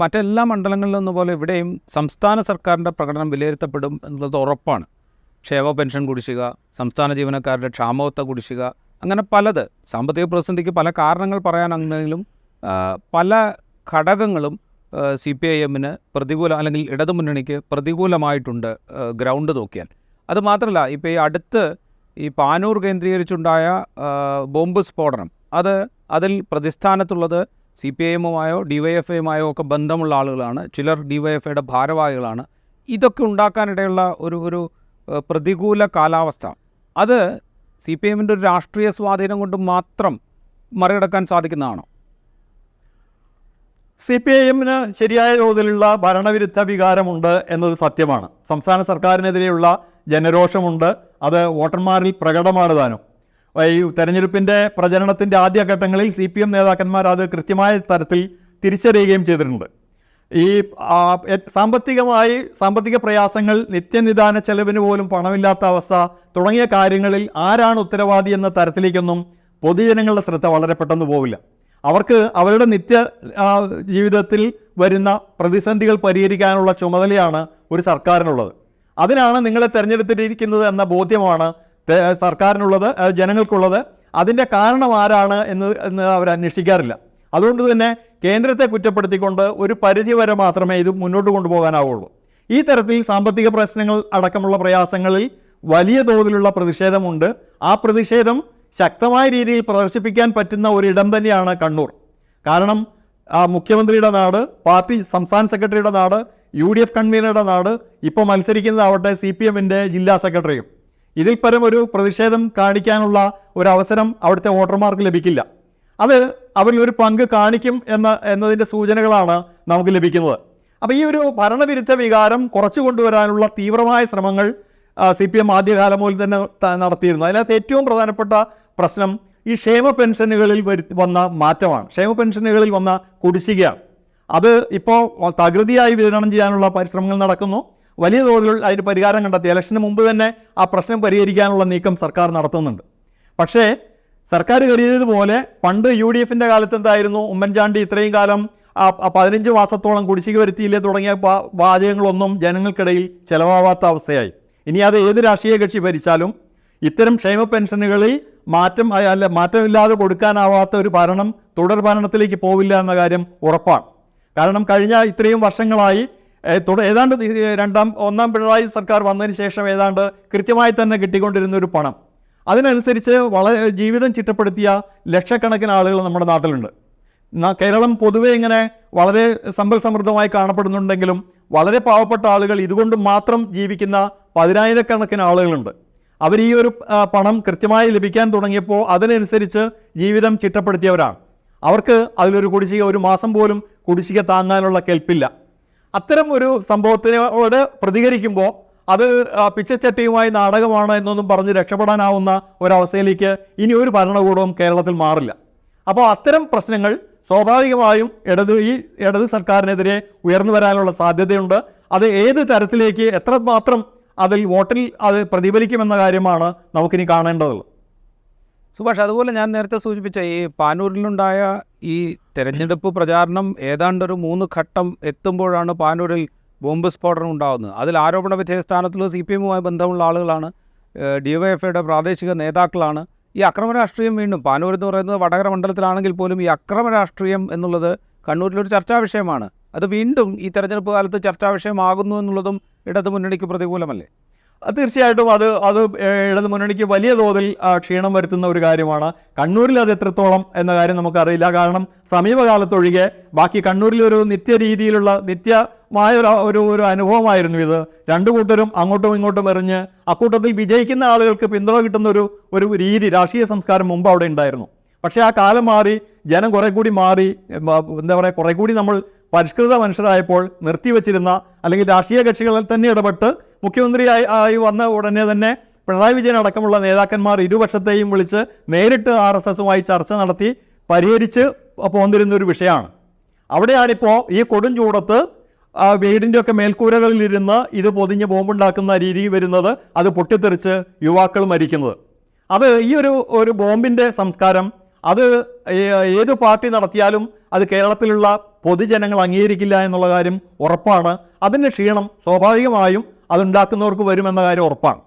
മറ്റെല്ലാ മണ്ഡലങ്ങളിലും പോലെ ഇവിടെയും സംസ്ഥാന സർക്കാരിന്റെ പ്രകടനം വിലയിരുത്തപ്പെടും എന്നുള്ളത് ഉറപ്പാണ്. ക്ഷേമ പെൻഷൻ കുടിശ്ശിക സംസ്ഥാന ജീവനക്കാരുടെ ക്ഷാമോത്ത കുടിശ്ശിക അങ്ങനെ പലത്. സാമ്പത്തിക പ്രതിസന്ധിക്ക് പല കാരണങ്ങൾ പറയാനാണെങ്കിലും പല ഘടകങ്ങളും സി പി ഐ എമ്മിന് പ്രതികൂല അല്ലെങ്കിൽ ഇടതുമുന്നണിക്ക് പ്രതികൂലമായിട്ടുണ്ട് ഗ്രൗണ്ട് നോക്കിയാൽ. അത് മാത്രമല്ല ഇപ്പോൾ ഈ അടുത്ത് ഈ പാനൂർ കേന്ദ്രീകരിച്ചുണ്ടായ ബോംബ് സ്ഫോടനം അത് അതിൽ പ്രതിസ്ഥാനത്തുള്ളത് സി പി ഐ എമ്മുമായോ ഡി വൈ എഫ് ഐയുമായോ ഒക്കെ ബന്ധമുള്ള ആളുകളാണ്. ചിലർ ഡി വൈ എഫ് ഐയുടെ ഭാരവാഹികളാണ്. ഇതൊക്കെ ഉണ്ടാക്കാനിടയുള്ള ഒരു ഒരു പ്രതികൂല കാലാവസ്ഥ. അത് സി പി എമ്മിന്റെ ഒരു രാഷ്ട്രീയ സ്വാധീനം കൊണ്ട് മാത്രം മറികടക്കാൻ സാധിക്കുന്നതാണോ? സി പി ഐ എമ്മിന് ശരിയായ തോതിലുള്ള ഭരണവിരുദ്ധ വികാരമുണ്ട് എന്നത് സത്യമാണ്. സംസ്ഥാന സർക്കാരിനെതിരെയുള്ള ജനരോഷമുണ്ട്. അത് വോട്ടർമാരിൽ പ്രകടമാണ് താനും. ഈ തെരഞ്ഞെടുപ്പിന്റെ പ്രചരണത്തിന്റെ ആദ്യഘട്ടങ്ങളിൽ സി പി എം നേതാക്കന്മാർ അത് കൃത്യമായ തരത്തിൽ തിരിച്ചറിയുകയും ചെയ്തിട്ടുണ്ട്. ഈ സാമ്പത്തികമായി സാമ്പത്തിക പ്രയാസങ്ങൾ നിത്യനിദാന ചെലവിന് പോലും പണമില്ലാത്ത അവസ്ഥ തുടങ്ങിയ കാര്യങ്ങളിൽ ആരാണ് ഉത്തരവാദി എന്ന തരത്തിലേക്കൊന്നും പൊതുജനങ്ങളുടെ ശ്രദ്ധ വളരെ പെട്ടെന്ന് പോവില്ല. അവർക്ക് അവരുടെ നിത്യ ജീവിതത്തിൽ വരുന്ന പ്രതിസന്ധികൾ പരിഹരിക്കാനുള്ള ചുമതലയാണ് ഒരു സർക്കാരിനുള്ളത്. അതിനാണ് നിങ്ങളെ തിരഞ്ഞെടുത്തിരിക്കുന്നത് എന്ന ബോധ്യമാണ് സർക്കാരിനുള്ളത് ജനങ്ങൾക്കുള്ളത്. അതിന്റെ കാരണം ആരാണ് എന്ന് എന്ന് അവർ അന്വേഷിക്കാറില്ല. അതുകൊണ്ട് തന്നെ കേന്ദ്രത്തെ കുറ്റപ്പെടുത്തിക്കൊണ്ട് ഒരു പരിധി വരെ മാത്രമേ ഇത് മുന്നോട്ട് കൊണ്ടുപോകാനാവുള്ളൂ. ഈ തരത്തിൽ സാമ്പത്തിക പ്രശ്നങ്ങൾ അടക്കമുള്ള പ്രയാസങ്ങളിൽ വലിയ തോതിലുള്ള പ്രതിഷേധമുണ്ട്. ആ പ്രതിഷേധം ശക്തമായ രീതിയിൽ പ്രദർശിപ്പിക്കാൻ പറ്റുന്ന ഒരിടം തന്നെയാണ് കണ്ണൂർ. കാരണം ആ മുഖ്യമന്ത്രിയുടെ നാട് പാർട്ടി സംസ്ഥാന സെക്രട്ടറിയുടെ നാട് യു ഡി എഫ് കൺവീനറുടെ നാട് ഇപ്പോൾ മത്സരിക്കുന്നതാവട്ടെ സി പി എമ്മിന്റെ ജില്ലാ സെക്രട്ടറിയും. ഇതിൽ പരം ഒരു പ്രതിഷേധം കാണിക്കാനുള്ള ഒരു അവസരം അവിടുത്തെ വോട്ടർമാർക്ക് ലഭിക്കില്ല. അത് അവരിൽ ഒരു പങ്ക് കാണിക്കും എന്ന എന്നതിന്റെ സൂചനകളാണ് നമുക്ക് ലഭിക്കുന്നത്. അപ്പോൾ ഈ ഒരു ഭരണവിരുദ്ധ വികാരം കുറച്ചു കൊണ്ടുവരാനുള്ള തീവ്രമായ ശ്രമങ്ങൾ സി പി എം ആദ്യകാലം മുതൽ തന്നെ നടത്തിയിരുന്നു. അതിനകത്ത് ഏറ്റവും പ്രധാനപ്പെട്ട പ്രശ്നം ഈ ക്ഷേമ പെൻഷനുകളിൽ വന്ന മാറ്റമാണ്. ക്ഷേമ പെൻഷനുകളിൽ വന്ന കുടിശ്ശികയാണ്. അത് ഇപ്പോൾ തകൃതിയായി വിതരണം ചെയ്യാനുള്ള പരിശ്രമങ്ങൾ നടക്കുന്നു. വലിയ തോതിൽ അതിന് പരിഹാരം കണ്ടെത്തി. ഇലക്ഷന് മുമ്പ് തന്നെ ആ പ്രശ്നം പരിഹരിക്കാനുള്ള നീക്കം സർക്കാർ നടത്തുന്നുണ്ട്. പക്ഷേ സർക്കാർ കരുതിയതുപോലെ പണ്ട് യു ഡി എഫിന്റെ കാലത്ത് എന്തായിരുന്നു ഉമ്മൻചാണ്ടി ഇത്രയും കാലം ആ പതിനഞ്ച് മാസത്തോളം കുടിശ്ശിക വരുത്തിയില്ലേ തുടങ്ങിയ വാചകങ്ങളൊന്നും ജനങ്ങൾക്കിടയിൽ ചെലവാവാത്ത അവസ്ഥയായി. ഇനി അത് ഏത് രാഷ്ട്രീയ കക്ഷി ഭരിച്ചാലും ഇത്തരം ക്ഷേമ പെൻഷനുകളിൽ മാറ്റം അല്ല മാറ്റമില്ലാതെ കൊടുക്കാനാവാത്ത ഒരു ഭരണം തുടർ ഭരണത്തിലേക്ക് പോവില്ല എന്ന കാര്യം ഉറപ്പാണ്. കാരണം കഴിഞ്ഞ ഇത്രയും വർഷങ്ങളായി തുട ഏതാണ്ട് രണ്ടാം ഒന്നാം പിണറായി സർക്കാർ വന്നതിന് ശേഷം ഏതാണ്ട് കൃത്യമായി തന്നെ കിട്ടിക്കൊണ്ടിരുന്ന ഒരു പണം. അതിനനുസരിച്ച് വളരെ ജീവിതം ചിട്ടപ്പെടുത്തിയ ലക്ഷക്കണക്കിന് ആളുകൾ നമ്മുടെ നാട്ടിലുണ്ട്. കേരളം പൊതുവെ ഇങ്ങനെ വളരെ സമ്പൽ സമൃദ്ധമായി കാണപ്പെടുന്നുണ്ടെങ്കിലും വളരെ പാവപ്പെട്ട ആളുകൾ ഇതുകൊണ്ട് മാത്രം ജീവിക്കുന്ന പതിനായിരക്കണക്കിന് ആളുകളുണ്ട്. അവർ ഈ ഒരു പണം കൃത്യമായി ലഭിക്കാൻ തുടങ്ങിയപ്പോൾ അതിനനുസരിച്ച് ജീവിതം ചിട്ടപ്പെടുത്തിയവരാണ്. അവർക്ക് അതിലൊരു കുടിശ്ശിക ഒരു മാസം പോലും കുടിശ്ശിക താങ്ങാനുള്ള കെൽപ്പില്ല. അത്തരം ഒരു സംഭവത്തിനോട് പ്രതികരിക്കുമ്പോൾ അത് പിച്ചച്ചട്ടിയുമായി നാടകമാണ് എന്നൊന്നും പറഞ്ഞ് രക്ഷപ്പെടാനാവുന്ന ഒരവസ്ഥയിലേക്ക് ഇനി ഒരു ഭരണകൂടവും കേരളത്തിൽ മാറില്ല. അപ്പോൾ അത്തരം പ്രശ്നങ്ങൾ സ്വാഭാവികമായും ഇടത് ഈ ഇടത് സർക്കാരിനെതിരെ ഉയർന്നു വരാനുള്ള സാധ്യതയുണ്ട്. അത് ഏത് തരത്തിലേക്ക് എത്രമാത്രം അതിൽ വോട്ടിൽ അത് പ്രതിഫലിക്കുമെന്ന കാര്യമാണ് നമുക്കിനി കാണേണ്ടതുള്ളത്. സുഭാഷ് അതുപോലെ ഞാൻ നേരത്തെ സൂചിപ്പിച്ച ഈ പാനൂരിലുണ്ടായ ഈ തെരഞ്ഞെടുപ്പ് പ്രചാരണം ഏതാണ്ട് ഒരു മൂന്ന് ഘട്ടം എത്തുമ്പോഴാണ് പാനൂരിൽ ബോംബ് സ്ഫോടനം ഉണ്ടാകുന്നത് അതിൽ ആരോപണ വിധേയ സ്ഥാനത്തുള്ള സി പി എമ്മുമായി ബന്ധമുള്ള ആളുകളാണ് ഡി വൈ എഫ് ഐയുടെ പ്രാദേശിക നേതാക്കളാണ്. ഈ അക്രമ രാഷ്ട്രീയം വീണ്ടും പാനൂർ എന്ന് പറയുന്നത് വടകര മണ്ഡലത്തിലാണെങ്കിൽ പോലും ഈ അക്രമ രാഷ്ട്രീയം എന്നുള്ളത് കണ്ണൂരിലൊരു ചർച്ചാ വിഷയമാണ്. അത് വീണ്ടും ഈ തെരഞ്ഞെടുപ്പ് കാലത്ത് ചർച്ചാ വിഷയമാകുന്നു എന്നുള്ളതും ഇടതു മുന്നണിക്ക് പ്രതികൂലമല്ലേ? തീർച്ചയായിട്ടും അത് അത് ഇടതു മുന്നണിക്ക് വലിയ തോതിൽ ക്ഷീണം വരുത്തുന്ന ഒരു കാര്യമാണ്. കണ്ണൂരിൽ അത് എത്രത്തോളം എന്ന കാര്യം നമുക്കറിയില്ല. കാരണം സമീപകാലത്തൊഴികെ ബാക്കി കണ്ണൂരിൽ ഒരു നിത്യ രീതിയിലുള്ള നിത്യമായ ഒരു ഒരു അനുഭവമായിരുന്നു ഇത്. രണ്ടു കൂട്ടരും അങ്ങോട്ടും ഇങ്ങോട്ടും എറിഞ്ഞ് അക്കൂട്ടത്തിൽ വിജയിക്കുന്ന ആളുകൾക്ക് പിന്തുണ കിട്ടുന്ന ഒരു ഒരു രീതി രാഷ്ട്രീയ സംസ്കാരം മുമ്പ് അവിടെ ഉണ്ടായിരുന്നു. പക്ഷേ ആ കാലം മാറി ജനം കുറെ കൂടി മാറി എന്താ പറയുക കുറെ കൂടി നമ്മൾ പരിഷ്കൃത മനുഷ്യരായപ്പോൾ നിർത്തിവെച്ചിരുന്ന അല്ലെങ്കിൽ രാഷ്ട്രീയ കക്ഷികളിൽ തന്നെ ഇടപെട്ട് മുഖ്യമന്ത്രിയായി ആയി വന്ന ഉടനെ തന്നെ പിണറായി വിജയൻ അടക്കമുള്ള നേതാക്കന്മാർ ഇരുപക്ഷത്തെയും വിളിച്ച് നേരിട്ട് ആർ എസ് എസുമായി ചർച്ച നടത്തി പരിഹരിച്ച് പോന്നിരുന്ന ഒരു വിഷയമാണ്. അവിടെയാണിപ്പോൾ ഈ കൊടും ചൂടത്ത് വീടിന്റെയൊക്കെ മേൽക്കൂരകളിലിരുന്ന് ഇത് പൊതിഞ്ഞ് ബോംബുണ്ടാക്കുന്ന രീതി വരുന്നത് അത് പൊട്ടിത്തെറിച്ച് യുവാക്കൾ മരിക്കുന്നത്. അത് ഈ ഒരു ഒരു ബോംബിന്റെ സംസ്കാരം അത് ഏത് പാർട്ടി നടത്തിയാലും അത് കേരളത്തിലുള്ള പൊതുജനങ്ങൾ അംഗീകരിക്കില്ല എന്നുള്ള കാര്യം ഉറപ്പാണ്. അതിന്റെ ക്ഷീണം സ്വാഭാവികമായും അതുണ്ടാക്കുന്നവർക്ക് വരുമെന്ന കാര്യം ഉറപ്പാണ്.